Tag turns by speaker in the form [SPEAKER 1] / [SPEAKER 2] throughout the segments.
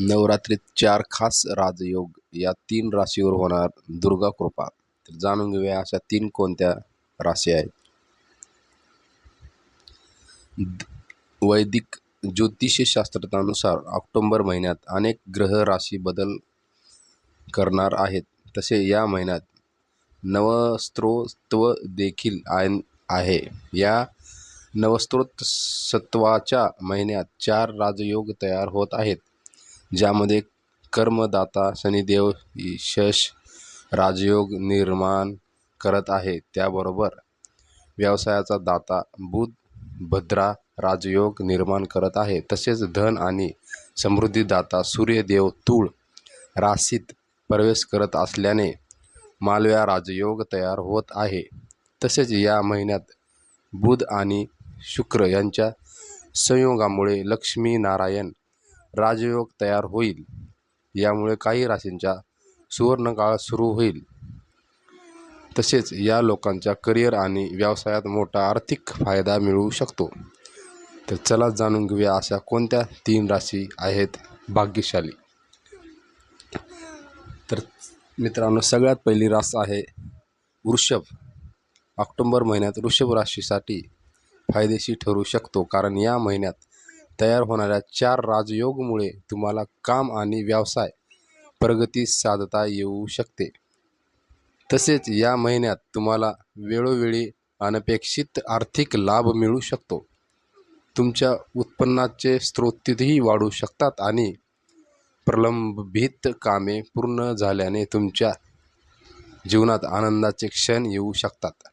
[SPEAKER 1] नवरात्रीत चार खास राजयोग. या तीन राशीवर होणार दुर्गा कृपा. तर जाणून घेऊया अशा तीन कोणत्या राशी आहेत. द- वैदिक ज्योतिषशास्त्रानुसार ऑक्टोंबर महिन्यात अनेक ग्रह राशी बदल करणार आहेत. तसे या महिन्यात नवस्त्रोत्व देखील आहे. या नवस्त्रोत्सत्वाच्या महिन्यात चार राजयोग तयार होत आहेत. ज्यामध्ये कर्मदाता शनिदेव यश राजयोग निर्माण करत आहे. त्याबरोबर व्यवसायाचा दाता बुध भद्रा राजयोग निर्माण करत आहे. तसेच धन आणि समृद्धीदाता सूर्यदेव तूळ राशीत प्रवेश करत असल्याने मालव्या राजयोग तयार होत आहे. तसेच या महिन्यात बुध आणि शुक्र यांच्या संयोगामुळे लक्ष्मी नारायण राजयोग तयार होईल. यामुळे काही राशींच्या सुवर्णकाळ सुरू होईल. तसेच या लोकांच्या करिअर आणि व्यवसायात मोठा आर्थिक फायदा मिळू शकतो. तर चला जाणून घेऊया अशा कोणत्या तीन राशी आहेत भाग्यशाली. तर मित्रांनो सगळ्यात पहिली रास आहे वृषभ. ऑक्टोंबर महिन्यात वृषभ राशीसाठी फायदेशीर ठरू शकतो. कारण या महिन्यात तयार होणाऱ्या चार राजयोगमुळे तुम्हाला काम आणि व्यवसाय प्रगती साधता येऊ शकते. तसेच या महिन्यात तुम्हाला वेळोवेळी अनपेक्षित आर्थिक लाभ मिळू शकतो. तुमच्या उत्पन्नाचे स्रोतही वाढू शकतात आणि प्रलंबित कामे पूर्ण झाल्याने तुमच्या जीवनात आनंदाचे क्षण येऊ शकतात.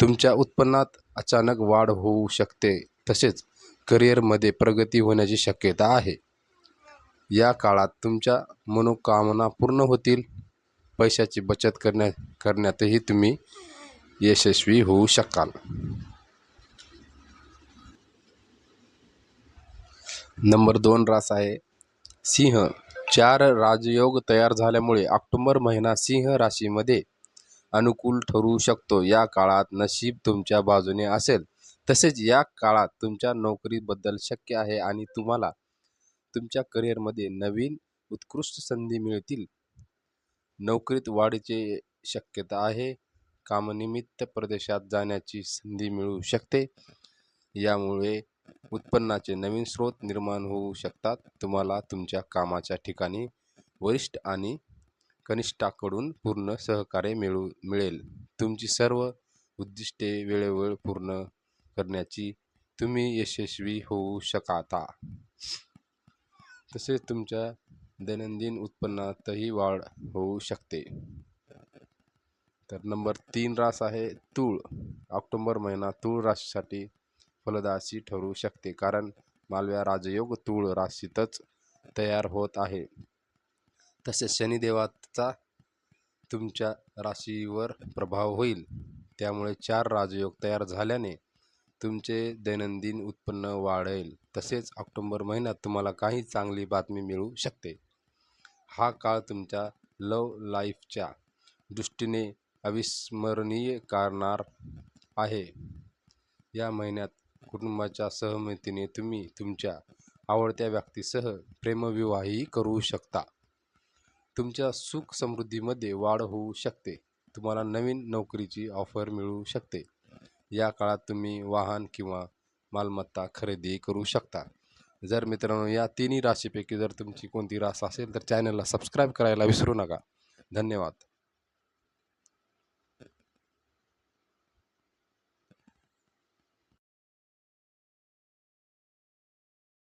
[SPEAKER 1] तुमच्या उत्पन्नात अचानक वाढ होऊ शकते. तसेच करिअरमध्ये प्रगती होण्याची शक्यता आहे. या काळात तुमच्या मनोकामना पूर्ण होतील. पैशाची बचत करण्या करण्यातही तुम्ही यशस्वी होऊ शकाल. नंबर दोन रास आहे. सिंह. चार राजयोग तयार झाल्यामुळे ऑक्टोबर महिना सिंह राशीमध्ये अनुकूल ठरू शकतो. या काळात नशीब तुमच्या बाजूने असेल. तसेच या काळात तुमच्या नोकरीबद्दल शक्य आहे आणि तुम्हाला तुमच्या करिअरमध्ये नवीन उत्कृष्ट संधी मिळतील. नोकरीत वाढीची शक्यता आहे. कामनिमित्त प्रदेशात जाण्याची संधी मिळू शकते. यामुळे उत्पन्नाचे नवीन स्रोत निर्माण होऊ शकतात. तुम्हाला तुमच्या कामाच्या ठिकाणी वरिष्ठ आणि कनिष्ठाकडून पूर्ण सहकार्य मिळू मिळेल. तुमची सर्व उद्दिष्टे वेळेवर पूर्ण करण्याची तुम्ही यशस्वी होऊ शकाता. तसेच तुमच्या दैनंदिन उत्पन्नातही वाढ होऊ शकते. तर नंबर तीन रास आहे तूळ. ऑक्टोबर महिना तूळ राशीसाठी फलदाशी ठरू शकते कारण मालव्या राजयोग तूळ राशीतच तयार होत आहे. तसेच शनिदेवाचा तुमच्या राशीवर प्रभाव होईल. त्यामुळे चार राजयोग तयार झाल्याने तुमचे दैनंदिन उत्पन्न वाढेल तसेच ऑक्टोंबर महिन्यात तुम्हाला काही चांगली बातमी मिळू शकते. हा काळ तुमच्या लव लाईफच्या दृष्टीने अविस्मरणीय करणार आहे. या महिन्यात कुटुंबाच्या सहमतीने तुम्ही तुमच्या आवडत्या व्यक्तीसह प्रेमविवाहही करू शकता. तुमच्या सुख समृद्धीमध्ये वाढ होऊ शकते. तुम्हाला नवीन नोकरीची ऑफर मिळू शकते. या काळात तुम्ही वाहन किंवा मालमत्ता खरेदी करू शकता. जर मित्रांनो या तिन्ही राशीपैकी जर तुमची कोणती रास असेल तर चॅनलला सबस्क्राईब करायला विसरू नका. धन्यवाद.